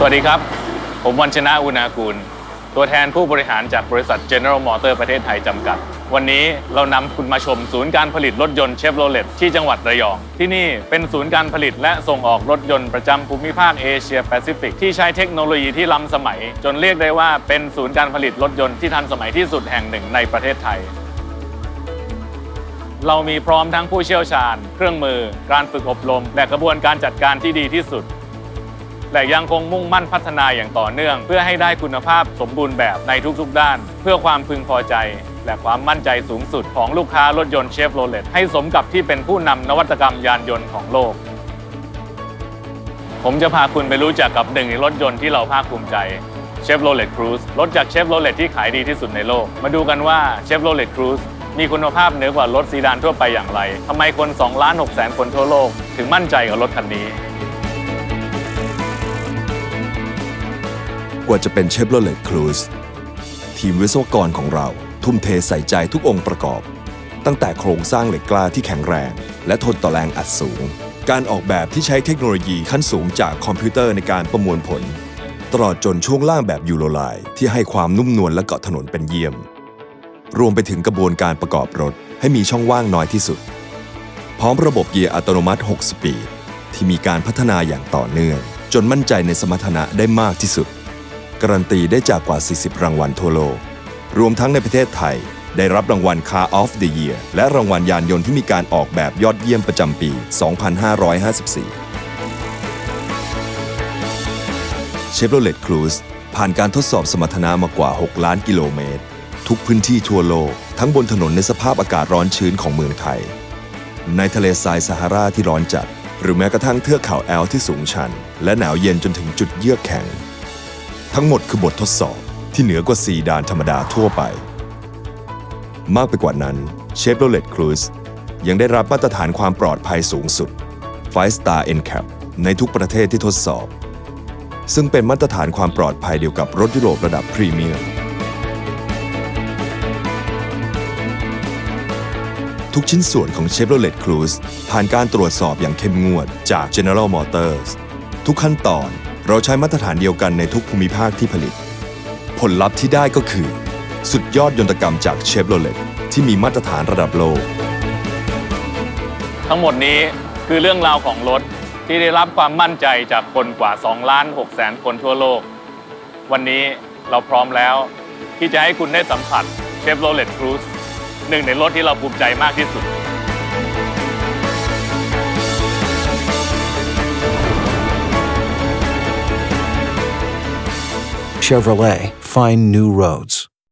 สวัสดีครับ ผมวันชนะอุณากูล ตัวแทนผู้บริหารจากบริษัท General Motor ประเทศไทยจำกัด วันนี้เรานำคุณมาชมศูนย์การผลิตรถยนต์เชฟโรเลตที่จังหวัดระยอง ที่นี่เป็นศูนย์การผลิตและส่งออกรถยนต์ประจำภูมิภาคเอเชียแปซิฟิกที่ใช้เทคโนโลยีที่ล้ำสมัย จนเรียกได้ว่าเป็นศูนย์การผลิตรถยนต์ที่ทันสมัยที่สุดแห่งหนึ่งในประเทศไทยเรามีพร้อมทั้งผู้เชี่ยวชาญ เครื่องมือ การฝึกอบรม และกระบวนการจัดการที่ดีที่สุด และยังคงมุ่งมั่นพัฒนาอย่างต่อเนื่อง เพื่อให้ได้คุณภาพสมบูรณ์แบบในทุกๆ ด้าน เพื่อความพึงพอใจ และความมั่นใจสูงสุดของลูกค้ารถยนต์เชฟโรเลตให้สมกับที่เป็นผู้นำนวัตกรรมยานยนต์ของโลก ผมจะพาคุณไปรู้จักกับหนึ่งในรถยนต์ที่เราภาคภูมิใจเชฟโรเลตครูซรถจากเชฟโรเลตที่ขายดีที่สุดในโลก มาดูกันว่าเชฟโรเลตครูซมีคุณภาพเหนือกว่ารถซีดานทั่วไปอย่างไรทำไมคน 2 ล้าน6แสนคนทั่วโลก ถึงมั่นใจกับรถคันนี้ กว่าจะเป็นเชฟโรเลตครูซทีมวิศวกรของเราทุ่มเทใส่ใจทุกองค์ประกอบ ตั้งแต่โครงสร้างเหล็กกล้าที่แข็งแรง และทนต่อแรงอัดสูง การออกแบบที่ใช้เทคโนโลยีขั้นสูงจากคอมพิวเตอร์ในการประมวลผล ตลอดจนช่วงล่างแบบยูโรไลน์ที่ให้ความนุ่มนวลและเกาะถนนเป็นเยี่ยม รวมไปถึงกระบวนการประกอบรถให้มีช่องว่างน้อยที่สุด พร้อมระบบเกียร์อัตโนมัติ 6 สปีดที่มีการพัฒนาอย่างต่อเนื่อง จนมั่นใจในสมรรถนะได้มากที่สุด การันตีได้จากกว่า 40 รางวัลทั่วโลก รวมทั้งในประเทศไทย ได้รับรางวัล Car of the Year และรางวัลยานยนต์ที่มีการออกแบบยอดเยี่ยมประจำปี 2554 Chevrolet Cruze ผ่านการทดสอบสมรรถนะมากว่า 6 ล้านกิโลเมตร ทุกพื้นที่ทั่วโลก ทั้งบนถนนในสภาพอากาศร้อนชื้นของเมืองไทย ในทะเลทรายซาฮาราที่ร้อนจัด หรือแม้กระทั่งเทือกเขาแอลที่สูงชัน และหนาวเย็นจนถึงจุดเยือกแข็ง ทั้งหมดคือบททดสอบที่เหนือกว่า 4 ด่านธรรมดาทั่วไป มากไปกว่านั้น Chevrolet Cruze ยังได้รับมาตรฐานความปลอดภัยสูงสุด5 Star NCAP ในทุกประเทศที่ทดสอบ ซึ่งเป็นมาตรฐานความปลอดภัยเดียวกับรถยุโรประดับพรีเมียมทุกชิ้นส่วนของ Chevrolet Cruze ผ่านการตรวจสอบอย่างเข้มงวดจาก General Motors ทุกขั้นตอน เราใช้มาตรฐานเดียวกันในทุกภูมิภาคที่ผลิต ผลลัพธ์ที่ได้ก็คือ สุดยอดยนตกรรมจาก Chevrolet ที่มีมาตรฐานระดับโลก ทั้งหมดนี้คือเรื่องราวของรถที่ได้รับความมั่นใจจากคนกว่า 2 ล้าน6แสนคนทั่วโลก วันนี้เราพร้อมแล้ว ที่จะให้คุณได้สัมผัส Chevrolet Cruze หนึ่งในรถที่เราภูมิใจมากที่สุด Chevrolet, find new roads.